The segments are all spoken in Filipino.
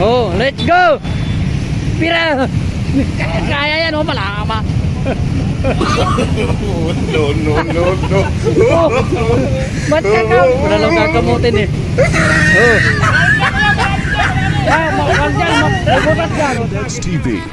Oh, let's go! Pira! Kaya yan, oh, malama. No, no, no, no. Oh, ba't ka ka? Wala lang kakamutin eh. Oh. Ah, makakal dyan, mabutas dyan. That's TV.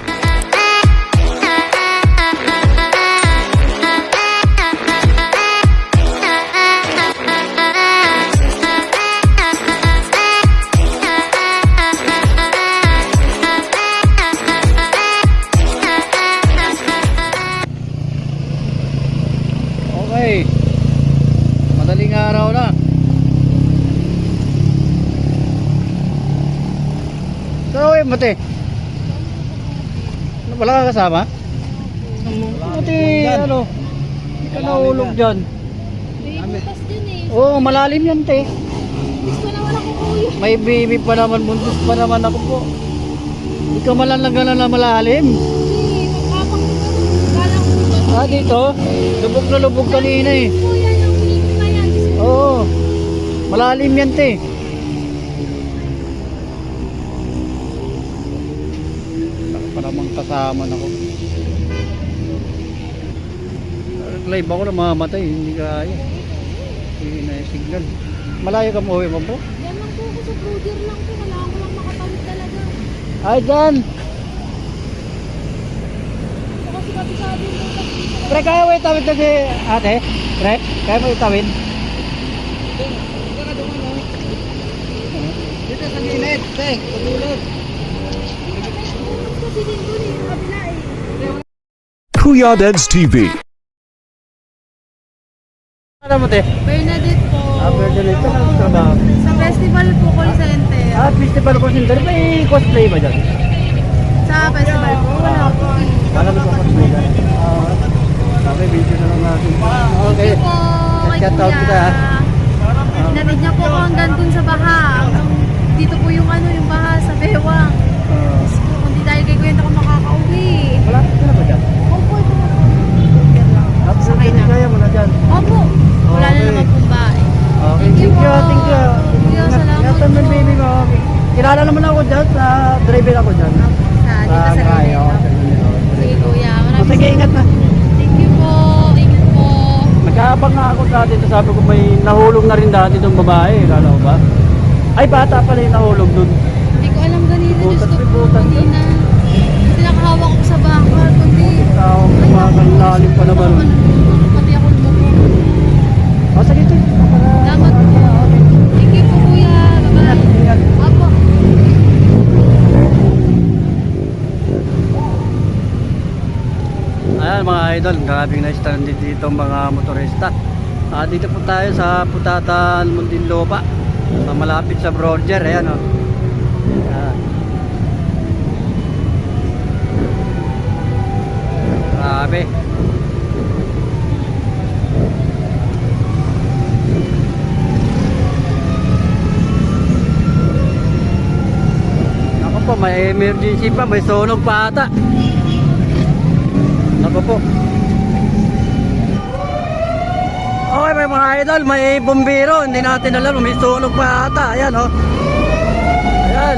Madaling araw na. So, eh, mate. Wala ka kasama? Mati, ano? Hindi ka nahulog dyan. Butas din eh. Oo, malalim yan, te. Gusto naman ako kuya. May baby pa naman, buntis pa naman ako po. Hindi ka malalaga na malalim. Ah, dito? Lubog na lubog kanina eh. Oo. Malalim yan, te. Saka pa namang kasama na ko. Live ako na mamatay, hindi kaya. Hindi na yung signal. Malayo ka mo, mo bro? Yan lang po ako sa brother lang po. Wala ako lang makatawid talaga. Ay, dyan! Pre, kaya mo itawid na si ate? Pre, kaya mo itawid? Dito sa gilid, te. Sa gilid. Doon eh. Sa eh. Kuya Dads TV. Ano mo, te? Bernadette po. Ah, rin. Ito ang trabaho. Sa festival po call center. Ah, festival ko sinter. May cosplay ba dyan? Sa festival po. Wala po. Kala ko cosplay ka. Ah, okay, video na lang natin. Okay. Thank you po. Kay Shout out kita, ah. Natid niya po ako hanggang dun sa baha. Hanggang Dito po yung ano, yung baha sa Bewang. Ah, ko, Kung di dahil kay hindi ako makakauwi. wala, wala ba dyan? Opo, ito na po. Ah, Sakay na. Kaya mo na dyan. Opo. Wala na naman pong bahay. Okay, Thank you thank you, po. thank you. Salamat po. baby mo. Kilala naman ako dyan, sa driver ako dyan. Sa dito sa Lilo. Sige kuya, maraming Sige, ingat na. Thank you po. Ingat po. Nga ako dati, sabi ko may nahulog na rin dati itong babae, lalo ba? Ay, bata pala yung nahulog dun. Hindi ko alam ganito. Diyos ko po. butas Hindi dun. na. Hindi nakahawak ko sa bakal. Kundi. Tao, kumakain pa naman. Pati ako lumubog. O, sige, sige. Salamat po. Thank you po kuya. Ingat, Bye-bye. ingat. Apo. Ayan mga idol, grabing na stranded dito mga motorista. Ah, dito po tayo sa Putatan Muntinlupa. Sa malapit sa Broger, ayan oh. Ayan. Grabe. Ako po, may emergency pa, may sunog pa ata. Ako po. Okay, may mga idol, may bumbiro. Hindi natin alam, may sunog pa ata. Ayan, oh. Ayan.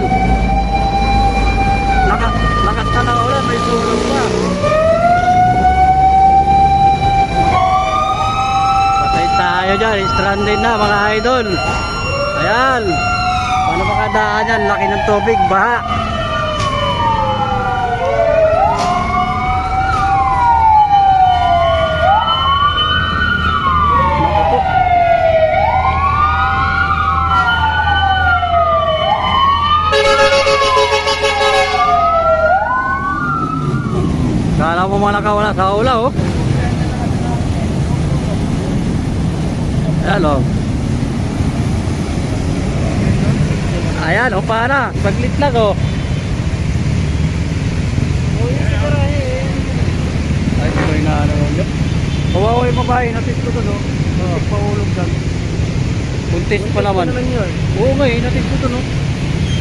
Lakas, lakas na ng ulan, may sunog pa. Patay tayo dyan, stranded na mga idol. Ayan. Paano makadaan yan? Laki ng tubig, baha. Naku po. Kala mo mga nakawala sa ula oh. Ayan oh. Ayan oh para. Saglit lang oh. Ay, ito yung yun. Kawawa yung babae, natis ko to no. Natis pa ulog dyan. Buntis pa naman. Oo nga eh, natis ko to no.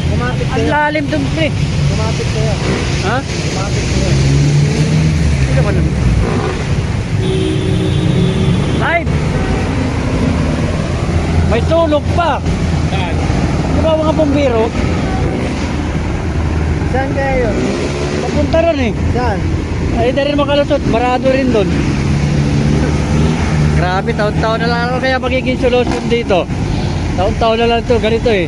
Kumapit Ang lalim dun pre. Kumapit kaya. Ha? Kumapit kaya. Hindi naman. Live! May sulog pa. Di ba mga bombero? Saan yun? Papunta ron eh. Saan? Ay, di rin makalusot. Barado rin doon. Grabe, taon-taon na lang ako kaya magiging solusyon dito. Taon-taon na lang to ganito eh.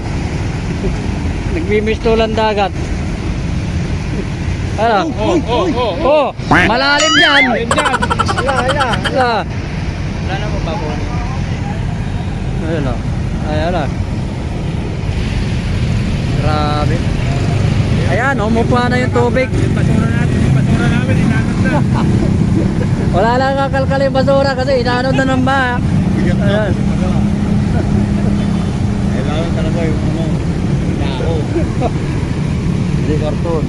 Nagmimistulan dagat. Ano? Oh, oh, oh. Oh, malalim yan. Hala, hala. Ala. Wala na mababaw. Ayun o. Ayan o. Grabe. Ayan, umupa na yung tubig. Basura natin, basura namin, inanod na. Wala lang kakalkal yung basura kasi inaanod na ng baha. Ayan. Kailangan talaga yung ano, tao. Hindi karton.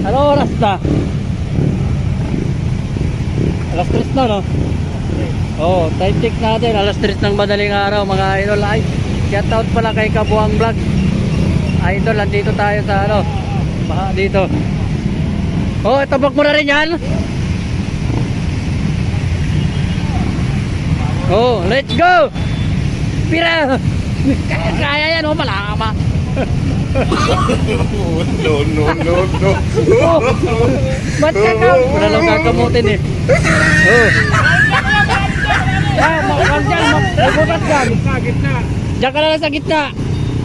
Ano oras na? Alas 3 na, no? Oh, time check natin. Alas 3 ng madaling araw, mga idol. Ay, shout out pala kay Kabuang Vlog. Idol, andito tayo sa ano, baha dito. Oh, tabak mo na rin yan. Oh, let's go! Pira! Kaya, yan, oh, malama. No, no, no, no. Ba't ka ka? Wala lang kakamutin eh. Oh. Ah, makakal dyan, mabutas dyan. Sa gitna. Diyan ka na lang sa gitna.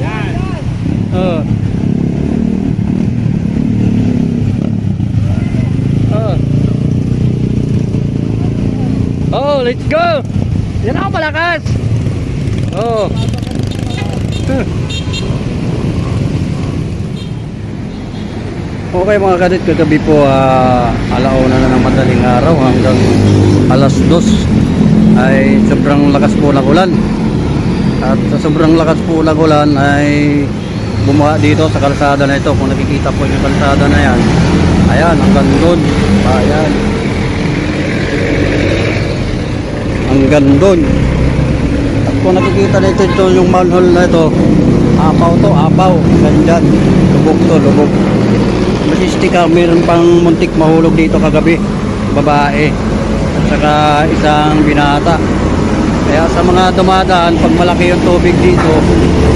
Yan. Oh. Oh. Oh, let's go. Yan ako malakas. Oh. Okay mga kadit, kagabi po ah, alauna na ng madaling araw hanggang alas dos ay sobrang lakas po ng ulan. At sa sobrang lakas po ng ulan ay bumaha dito sa kalsada na ito. Kung nakikita po yung kalsada na yan. Ayan, hanggang doon. Ayan. Hanggang doon. At kung nakikita na ito, ito yung manhole na ito. Apaw to, apaw. Hanggang dyan. Lubog to, lubog. Masistika, mayroon pang muntik mahulog dito kagabi. Babae. At saka isang binata. Kaya sa mga dumadaan, pag malaki yung tubig dito,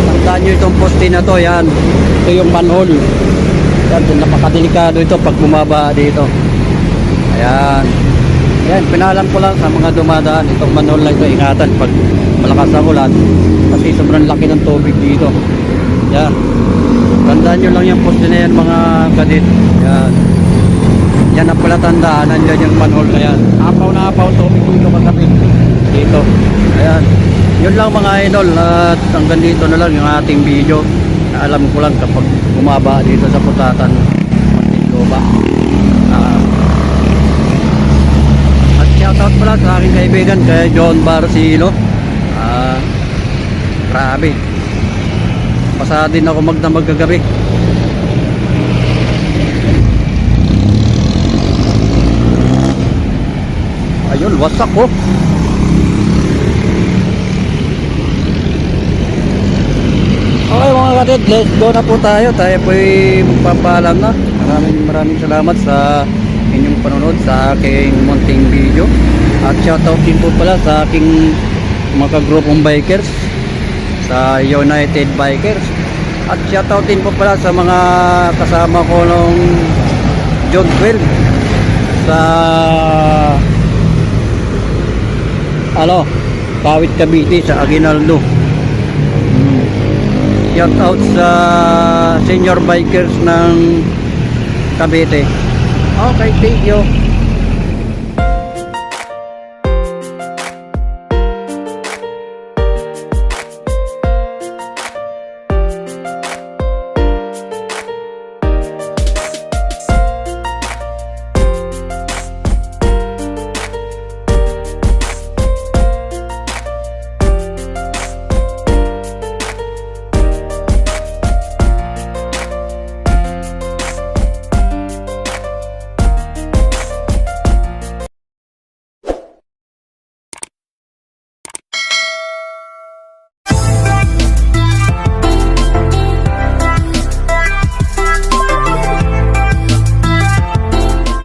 tandaan nyo itong poste na to, yan. Ito yung manhole. Yan, napakadelikado ito pag bumaba dito. Ayan. Yan, pinalam ko lang sa mga dumadaan, itong manhole na ito, ingatan pag malakas ang ulan. Kasi sobrang laki ng tubig dito. Yan. Tandaan nyo lang yung poste na yan, mga kadit. Yan. Yan ang pala tandaan, nandiyan yung manhole na yan. Apaw na apaw tubig dito kagabi. Dito. Ayan. Yun lang mga idol at hanggang dito na lang yung ating video. Alam ko lang kapag bumaba dito sa putatan Muntinlupa. Ah. at shoutout pala sa aking kaibigan kay John Barcilo. Ah, grabe. Pasa din ako magdamag kagabi. Ayun, wasak oh. Okay mga kapatid, let's go na po tayo. Tayo po ay magpapaalam na. Maraming maraming salamat sa inyong panonood sa aking munting video. At shoutout din po pala sa aking mga grupong bikers sa United Bikers. At shoutout din po pala sa mga kasama ko nung John 12 sa ano, Kawit Cavite sa Aguinaldo. Mm. Shout out sa senior bikers ng Cavite. Okay, thank you.